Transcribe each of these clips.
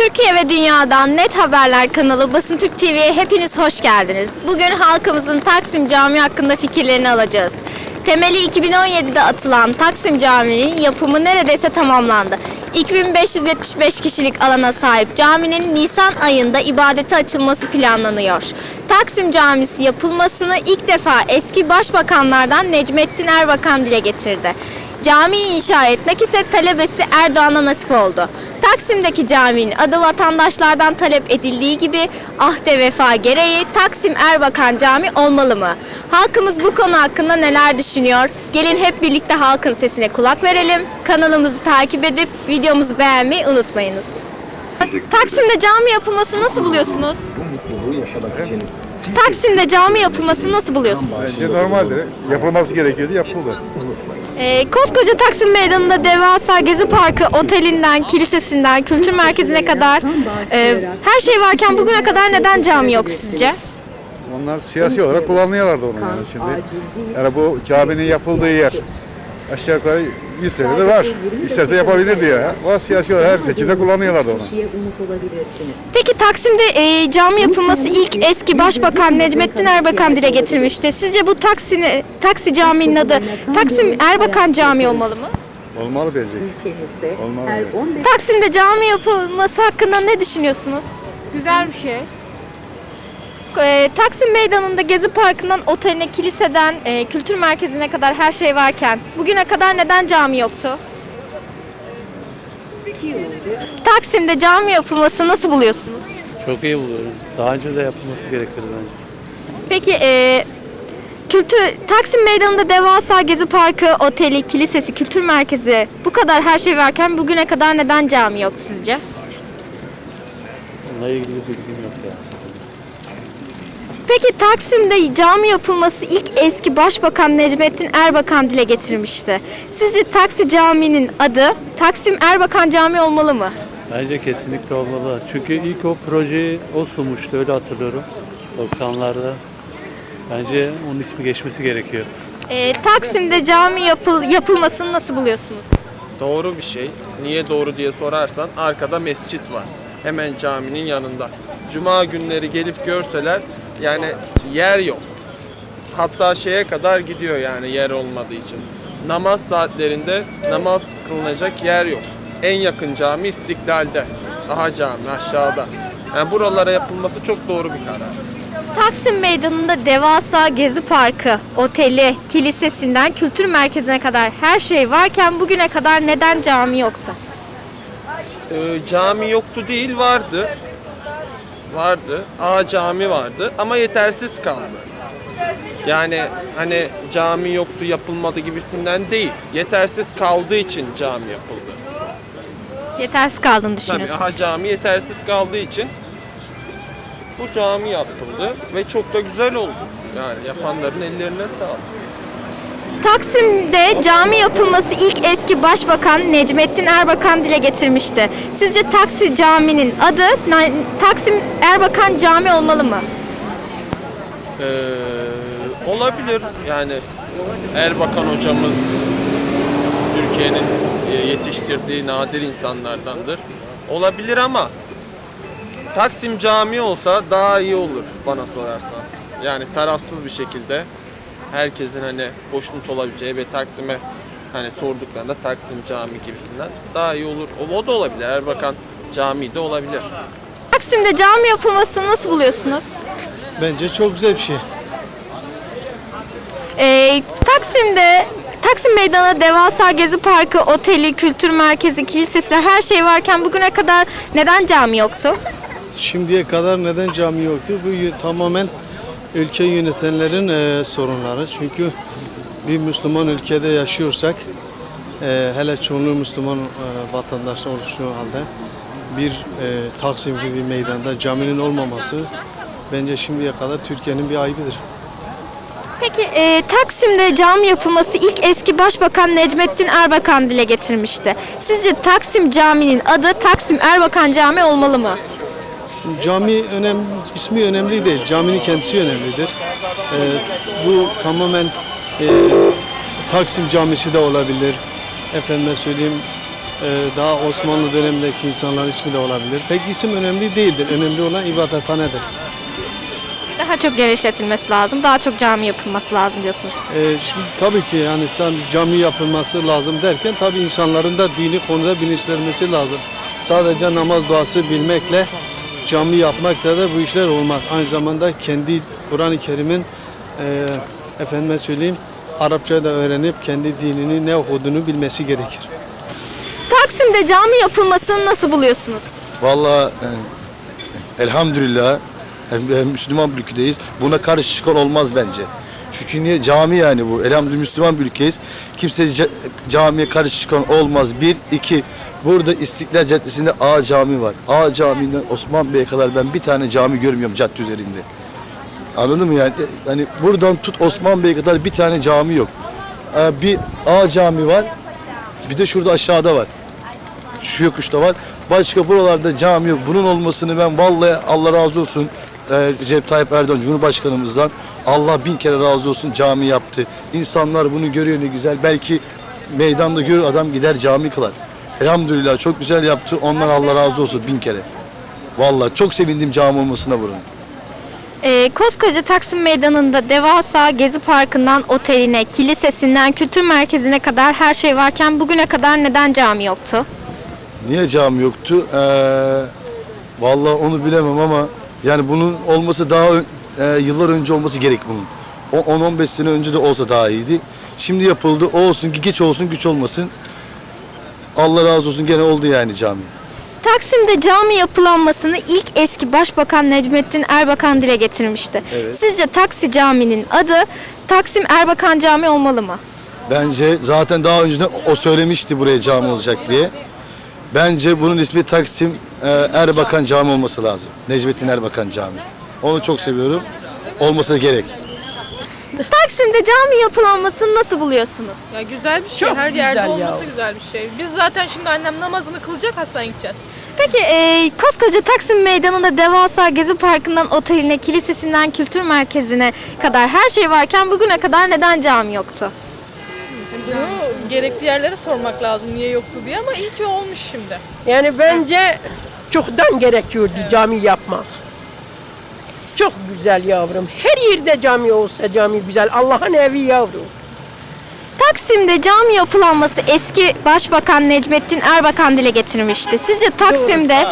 Türkiye ve dünyadan net haberler kanalı Basın Türk TV'ye hepiniz hoş geldiniz. Bugün halkımızın Taksim Camii hakkında fikirlerini alacağız. Temeli 2017'de atılan Taksim Camii'nin yapımı neredeyse tamamlandı. 2575 kişilik alana sahip caminin Nisan ayında ibadete açılması planlanıyor. Taksim Camisi yapılmasını ilk defa eski başbakanlardan Necmettin Erbakan dile getirdi. Camiyi inşa etmek ise talebesi Erdoğan'a nasip oldu. Taksim'deki caminin adı vatandaşlardan talep edildiği gibi ahde vefa gereği Taksim Erbakan Cami olmalı mı? Halkımız bu konu hakkında neler düşünüyor? Gelin hep birlikte halkın sesine kulak verelim. Kanalımızı takip edip videomuzu beğenmeyi unutmayınız. Taksim'de cami yapılması nasıl buluyorsunuz? Taksim'de cami yapılması nasıl buluyorsunuz? Bence normaldir. Yapılması gerekiyordu, yapıldı. Ee, koskoca Taksim Meydanı'nda devasa Gezi Parkı otelinden, kilisesinden, kültür merkezine kadar e, her şey varken bugüne kadar neden cami yok sizce? Onlar siyasi olarak kullanıyorlardı onu yani şimdi. Yani bu caminin yapıldığı yer aşağı yukarı 100 senedir var. İsterse yapabilirdi ya. Ama siyasi olarak her seçimde kullanıyorlardı onu. Peki Taksim'de e, cami yapılması ilk eski Başbakan Necmettin Erbakan dile getirmişti. Sizce bu Taksi, Taksi Camii'nin adı Taksim Erbakan Camii olmalı mı? Olmalı bence. Olmalı, evet. Taksim'de cami yapılması hakkında ne düşünüyorsunuz? Güzel bir şey. Taksim Meydanı'nda Gezi Parkı'ndan oteline, kiliseden, e, kültür merkezine kadar her şey varken bugüne kadar neden cami yoktu? Taksim'de cami yapılması nasıl buluyorsunuz? Çok iyi buluyorum. Daha önce de yapılması gerekirdi bence. Peki e, kültür Taksim Meydanı'nda devasa Gezi Parkı, oteli, kilisesi, kültür merkezi bu kadar her şey varken bugüne kadar neden cami yok sizce? Onunla ilgili bilgim yok ya. Peki Taksim'de cami yapılması ilk eski Başbakan Necmettin Erbakan dile getirmişti. Sizce Taksi Camii'nin adı Taksim Erbakan Camii olmalı mı? Bence kesinlikle olmalı. Çünkü ilk o projeyi o sunmuştu öyle hatırlıyorum. 90'larda. Bence onun ismi geçmesi gerekiyor. Ee, Taksim'de cami yapıl yapılmasını nasıl buluyorsunuz? Doğru bir şey. Niye doğru diye sorarsan arkada mescit var. Hemen caminin yanında. Cuma günleri gelip görseler yani yer yok. Hatta şeye kadar gidiyor yani yer olmadığı için. Namaz saatlerinde namaz kılınacak yer yok. En yakın cami İstiklal'de. Daha cami aşağıda. Yani buralara yapılması çok doğru bir karar. Taksim Meydanı'nda devasa Gezi Parkı, oteli, kilisesinden kültür merkezine kadar her şey varken bugüne kadar neden cami yoktu? Ee, cami yoktu değil vardı. Vardı. A cami vardı ama yetersiz kaldı. Yani hani cami yoktu yapılmadı gibisinden değil. Yetersiz kaldığı için cami yapıldı. Yetersiz kaldığını Tabii düşünüyorsunuz. A cami yetersiz kaldığı için bu cami yapıldı ve çok da güzel oldu. Yani yapanların ellerine sağlık. Taksim'de cami yapılması ilk eski Başbakan Necmettin Erbakan dile getirmişti. Sizce Taksi Camii'nin adı Taksim Erbakan Cami olmalı mı? Ee, olabilir yani Erbakan hocamız Türkiye'nin e, yetiştirdiği nadir insanlardandır. Olabilir ama Taksim Camii olsa daha iyi olur bana sorarsan. Yani tarafsız bir şekilde herkesin hani hoşnut olabileceği ve Taksim'e hani sorduklarında Taksim Camii gibisinden daha iyi olur. O, o da olabilir. Erbakan Camii de olabilir. Taksim'de cami yapılmasını nasıl buluyorsunuz? Bence çok güzel bir şey. Ee, Taksim'de Taksim Meydanı devasa Gezi Parkı, oteli, kültür merkezi, kilisesi her şey varken bugüne kadar neden cami yoktu? Şimdiye kadar neden cami yoktu? Bu tamamen ülke yönetenlerin e, sorunları. Çünkü bir Müslüman ülkede yaşıyorsak, e, hele çoğunluğu Müslüman e, vatandaşlar oluştuğu halde bir e, Taksim gibi meydanda caminin olmaması bence şimdiye kadar Türkiye'nin bir ayıbıdır. Peki e, Taksim'de cami yapılması ilk eski Başbakan Necmettin Erbakan dile getirmişti. Sizce Taksim Camii'nin adı Taksim Erbakan Camii olmalı mı? Cami önem, ismi önemli değil, caminin kendisi önemlidir. Ee, bu tamamen e, Taksim Camisi de olabilir. Efendime söyleyeyim Ee, daha Osmanlı dönemindeki insanların ismi de olabilir. Pek isim önemli değildir. Önemli olan ibadethanedir. Daha çok genişletilmesi lazım, daha çok cami yapılması lazım diyorsunuz. Ee, şimdi tabii ki yani sen cami yapılması lazım derken tabii insanların da dini konuda bilinçlenmesi lazım. Sadece namaz duası bilmekle cami yapmakla da bu işler olmaz. Aynı zamanda kendi Kur'an-ı Kerim'in e, efendime söyleyeyim Arapça da öğrenip kendi dinini ne okuduğunu bilmesi gerekir. Taksim'de cami yapılmasını nasıl buluyorsunuz? Vallahi e, elhamdülillah hem- hem Müslüman bir ülkedeyiz. Buna karşı çıkan olmaz bence. Çünkü niye cami yani bu. Elhamdülillah Müslüman bir ülkeyiz. Kimse ca- camiye karşı çıkan olmaz. Bir, iki. Burada İstiklal Caddesi'nde A cami var. A camiinden Osman Bey'e kadar ben bir tane cami görmüyorum cadde üzerinde. Anladın mı yani? Hani buradan tut Osman Bey'e kadar bir tane cami yok. E, Bir A cami var. Bir de şurada aşağıda var şu yokuşta var. Başka buralarda cami yok. Bunun olmasını ben vallahi Allah razı olsun e, Recep Tayyip Erdoğan Cumhurbaşkanımızdan Allah bin kere razı olsun cami yaptı. İnsanlar bunu görüyor ne güzel. Belki meydanda görür adam gider cami kılar. Elhamdülillah çok güzel yaptı. Ondan Allah razı olsun bin kere. Vallahi çok sevindim cami olmasına buranın. Ee, koskoca Taksim Meydanı'nda devasa Gezi Parkı'ndan oteline, kilisesinden kültür merkezine kadar her şey varken bugüne kadar neden cami yoktu? Niye cami yoktu? Ee, vallahi onu bilemem ama yani bunun olması daha ön- e, yıllar önce olması gerek bunun. O 10-15 sene önce de olsa daha iyiydi. Şimdi yapıldı. O olsun ki geç olsun güç olmasın. Allah razı olsun gene oldu yani cami. Taksim'de cami yapılanmasını ilk eski Başbakan Necmettin Erbakan dile getirmişti. Sizce Taksi Camii'nin adı Taksim Erbakan Camii olmalı mı? Bence zaten daha önceden o söylemişti buraya cami olacak diye. Bence bunun ismi Taksim e, Erbakan Cami olması lazım. Necmettin Erbakan Cami. Onu çok seviyorum. Olması gerek. Taksim'de cami yapılanmasını nasıl buluyorsunuz? Ya güzel bir şey. Çok Her yerde güzel ya. olması güzel bir şey. Biz zaten şimdi annem namazını kılacak hastaneye gideceğiz. Peki e, koskoca Taksim Meydanı'nda devasa Gezi Parkı'ndan oteline, kilisesinden kültür merkezine kadar her şey varken bugüne kadar neden cami yoktu? Bunu gerekli yerlere sormak lazım niye yoktu diye ama iyi ki olmuş şimdi. Yani bence çoktan gerekiyordu cami yapmak. Çok güzel yavrum. Her yerde cami olsa cami güzel. Allah'ın evi yavrum. Taksim'de cami yapılanması eski Başbakan Necmettin Erbakan dile getirmişti. Sizce Taksim'de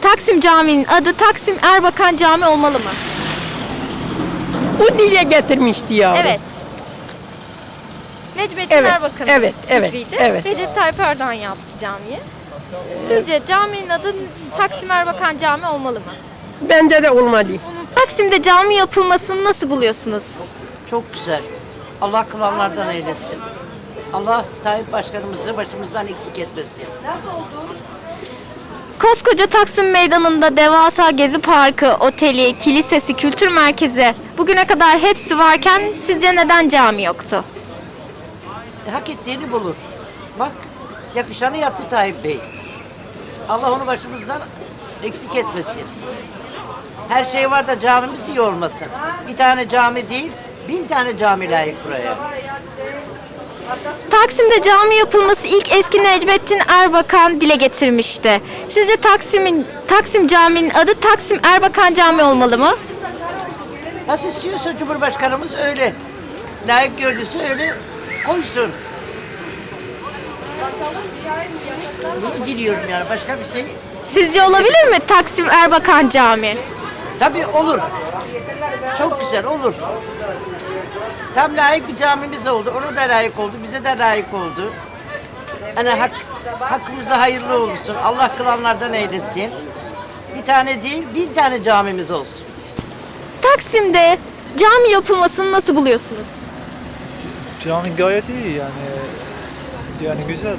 Taksim Camii'nin adı Taksim Erbakan Cami olmalı mı? O dile getirmişti yavrum. Evet. Necmettin Evet, Erbakan'ın evet, evet, fikriydi. evet. Recep Tayyip Erdoğan yaptı camiyi. Sizce caminin adı Taksim Erbakan Cami olmalı mı? Bence de olmalı. Taksim'de cami yapılmasını nasıl buluyorsunuz? Çok güzel. Allah kılanlardan eylesin. Allah Tayyip Başkanımızı başımızdan eksik etmesin. Koskoca Taksim Meydanı'nda devasa Gezi Parkı, oteli, kilisesi, kültür merkezi bugüne kadar hepsi varken sizce neden cami yoktu? E, hak ettiğini bulur. Bak yakışanı yaptı Tayyip Bey. Allah onu başımızdan eksik etmesin. Her şey var da camimiz iyi olmasın. Bir tane cami değil, bin tane cami layık buraya. Taksim'de cami yapılması ilk eski Necmettin Erbakan dile getirmişti. Sizce Taksim'in Taksim Camii'nin adı Taksim Erbakan Cami olmalı mı? Nasıl istiyorsa Cumhurbaşkanımız öyle. Layık gördüyse öyle koysun. Bunu diliyorum yani başka bir şey. Sizce olabilir mi Taksim Erbakan Camii? Tabii olur. Çok güzel olur. Tam layık bir camimiz oldu. Ona da layık oldu. Bize de layık oldu. Hani hak, hakkımızda hayırlı olsun. Allah kılanlardan eylesin. Bir tane değil, bin tane camimiz olsun. Taksim'de cami yapılmasını nasıl buluyorsunuz? Cami gayet iyi yani. Yani güzel.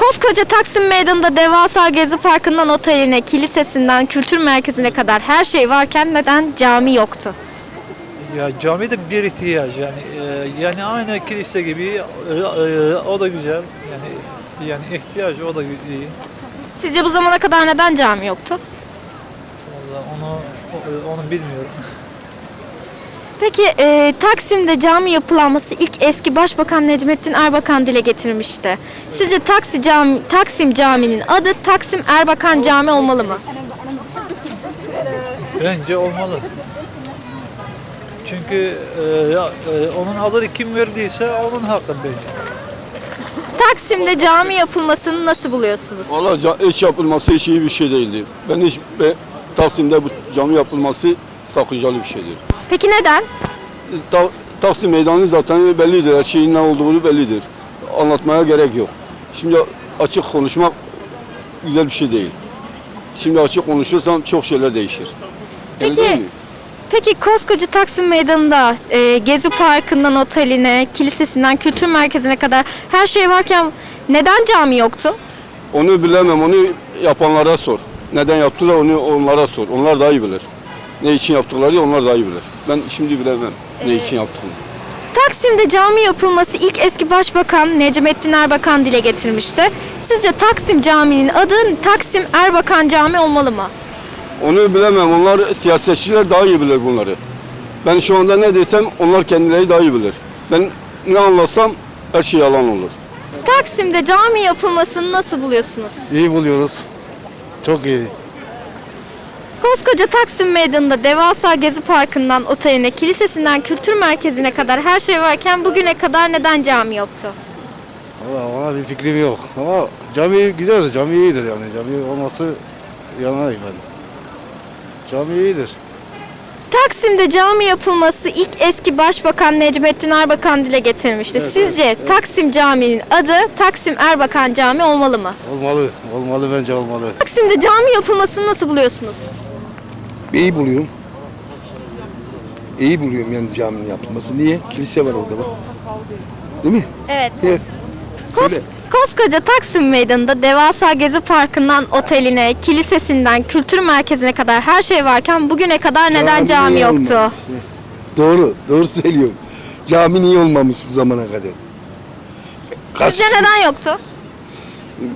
Koskoca Taksim Meydanı'nda devasa Gezi Parkı'ndan oteline, kilisesinden kültür merkezine kadar her şey varken neden cami yoktu? Ya cami de bir ihtiyaç yani. Ee, yani aynı kilise gibi e, e, o da güzel. Yani yani ihtiyaç o da iyi. Sizce bu zamana kadar neden cami yoktu? Vallahi onu o- onu bilmiyorum. Peki e, Taksim'de cami yapılanması ilk eski Başbakan Necmettin Erbakan dile getirmişti. Sizce Taksi cami, Taksim Camii'nin adı Taksim Erbakan Cami olmalı mı? Bence olmalı. Çünkü e, ya, e, onun adını kim verdiyse onun hakkı bence. Taksim'de cami yapılmasını nasıl buluyorsunuz? Valla ca- iş yapılması hiç iyi bir şey değildi. Ben hiç be, Taksim'de bu cami yapılması sakıncalı bir şeydir. Peki neden? Ta, Taksim meydanı zaten bellidir. Her şeyin ne olduğunu bellidir. Anlatmaya gerek yok. Şimdi açık konuşmak güzel bir şey değil. Şimdi açık konuşursam çok şeyler değişir. Peki, peki koskoca Taksim Meydanı'nda e, Gezi Parkı'ndan oteline, kilisesinden kültür merkezine kadar her şey varken neden cami yoktu? Onu bilemem. Onu yapanlara sor. Neden yaptılar onu onlara sor. Onlar daha iyi bilir. Ne için yaptıkları onlar daha iyi bilir. Ben şimdi bilemem ne için yaptıklarını. Taksim'de cami yapılması ilk eski başbakan Necmettin Erbakan dile getirmişti. Sizce Taksim Camii'nin adı Taksim Erbakan Cami olmalı mı? Onu bilemem. Onlar siyasetçiler daha iyi bilir bunları. Ben şu anda ne desem onlar kendileri daha iyi bilir. Ben ne anlatsam her şey yalan olur. Taksim'de cami yapılmasını nasıl buluyorsunuz? İyi buluyoruz. Çok iyi. Koskoca Taksim Meydanı'nda devasa Gezi Parkı'ndan oteline, kilisesinden kültür merkezine kadar her şey varken bugüne kadar neden cami yoktu? Valla ona bir fikrim yok. Ama cami güzeldir, cami iyidir yani. Cami olması yanayım ben. Cami iyidir. Taksim'de cami yapılması ilk eski başbakan Necmettin Erbakan dile getirmişti. Sizce Taksim Camii'nin adı Taksim Erbakan Cami olmalı mı? Olmalı, olmalı bence olmalı. Taksim'de cami yapılmasını nasıl buluyorsunuz? İyi buluyorum. İyi buluyorum yani caminin yapılması. Niye? Kilise var orada bak. Değil mi? Evet. Kos- Söyle. koskoca Taksim Meydanı'nda devasa Gezi Parkı'ndan oteline, kilisesinden kültür merkezine kadar her şey varken bugüne kadar neden cami yoktu? olmamış? Doğru, doğru söylüyorum. Cami niye olmamış bu zamana kadar? Kaç- Sizce neden yoktu?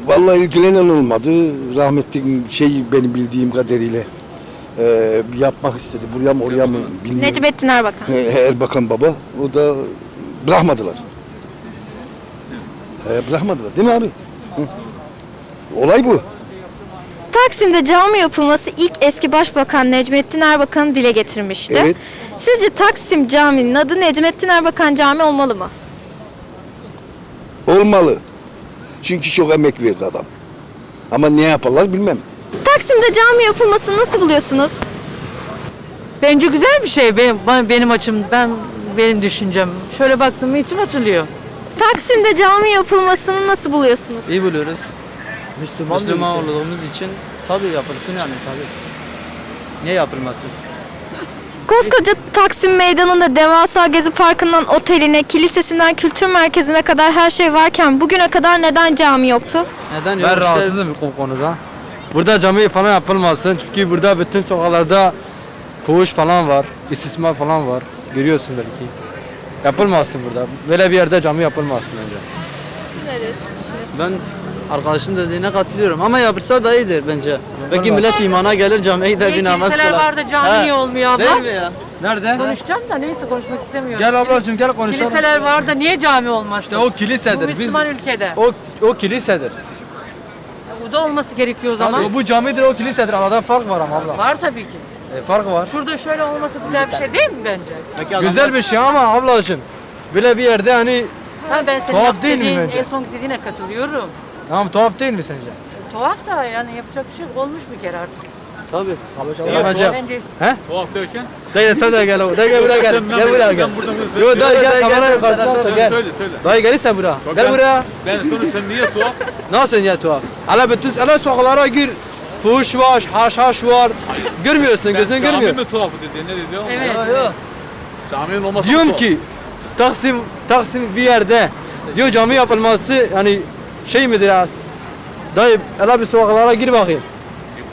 Vallahi ilgilenen olmadı. Rahmetli şey benim bildiğim kadarıyla eee, yapmak istedi. Buraya mı oraya mı bilmiyorum. Necmettin Erbakan. He, Erbakan baba. O da bırakmadılar. He, bırakmadılar değil mi abi? Hı. Olay bu. Taksim'de cami yapılması ilk eski başbakan Necmettin Erbakan'ı dile getirmişti. Evet. Sizce Taksim Camii'nin adı Necmettin Erbakan Cami olmalı mı? Olmalı. Çünkü çok emek verdi adam. Ama ne yaparlar bilmem. Taksim'de cami yapılmasını nasıl buluyorsunuz? Bence güzel bir şey benim, benim açım, ben benim düşüncem. Şöyle baktım mı içim açılıyor. Taksim'de cami yapılmasını nasıl buluyorsunuz? İyi buluyoruz. Müslüman, Müslüman olduğumuz için tabii yapılsın yani tabii. Niye yapılmasın? Koskoca Taksim Meydanı'nda devasa Gezi Parkı'ndan oteline, kilisesinden kültür merkezine kadar her şey varken bugüne kadar neden cami yoktu? Neden yok? Ben İşte rahatsızım bu konuda. Burada cami falan yapılmasın çünkü burada bütün sokaklarda fuhuş falan var, istismar falan var. Görüyorsun belki. Yapılmasın burada. Böyle bir yerde cami yapılmasın bence. ben arkadaşın dediğine katılıyorum ama yapılsa da iyidir bence. Belki millet imana gelir camiye gider bir namaz kılar. var da cami He. niye olmuyor abla? Değil mi ya? Nerede? Konuşacağım da neyse konuşmak istemiyorum. Gel ablacığım gel konuşalım. Kiliseler var da niye cami olmaz? İşte o Bu kilisedir. Biz Müslüman ülkede. o o kilisedir. Bu da olması gerekiyor o zaman. Tabii, bu camidir o kilisedir. Arada fark var ama abla. Var tabii ki. E, fark var. Şurada şöyle olması güzel bir şey değil mi bence? Peki adamlar- Güzel bir şey ama ablacığım böyle bir yerde hani Tamam ben senin Tuhaf yap değil mi dediğin, bence? en son dediğine katılıyorum. tamam tuhaf değil mi sence? Tuhaf da yani yapacak bir şey olmuş bir kere artık. Tabii. Bence. Bence Tuhaf derken? Dayı sen de gel. Dayı gel buraya gel. Gel buraya gel. Yo dayı gel kameraya karşısına gel. Söyle söyle. Dayı gel sen buraya. Gel buraya. Ben sonra sen niye tuhaf? Nasıl ya tuhaf? Ala bütün ala sokaklara gir. Fuhuş var, haşhaş var. Görmüyorsun, gözün Cami görmüyor. mi tuhaf dedi? Ne dedi evet. Caminin olması Diyorum ki Taksim Taksim bir yerde diyor cami yapılması hani şey midir ya? Dayı ala bir sokaklara gir bakayım.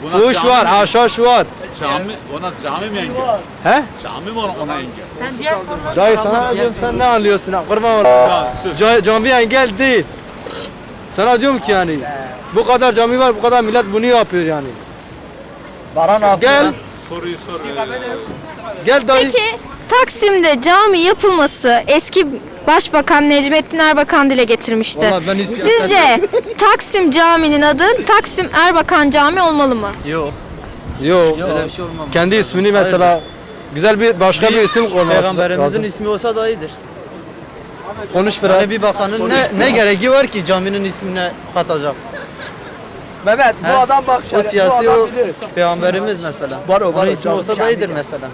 Buna Fuhuş cami var, mi- haşhaş var. Cami, ona cami mi engel? He? Cami mi ona, ona engel? Sen diğer soruları Dayı sana diyorum sen ne anlıyorsun ha? Kurban olayım. Ya sus. Ca- Cami engel değil. Sana diyorum ki yani bu kadar cami var, bu kadar millet bunu yapıyor yani. Baran Gel, Soruyu sor. ee, gel dayı. Peki Taksim'de cami yapılması eski Başbakan Necmettin Erbakan dile getirmişti. Vallahi ben Sizce Taksim Camii'nin adı Taksim Erbakan Cami olmalı mı? Yok. Yok. Öyle bir şey olmaz. Kendi ismini mesela güzel bir başka bir isim koyması Peygamberimizin lazım. ismi olsa da iyidir. Konuş biraz. Yani bir bakanın ne, ne gereği var ki caminin ismine katacak? Mehmet bu He? adam bak. O siyasi o peygamberimiz mesela. Var o, var Onun ismi olsa da Şamil iyidir mesela.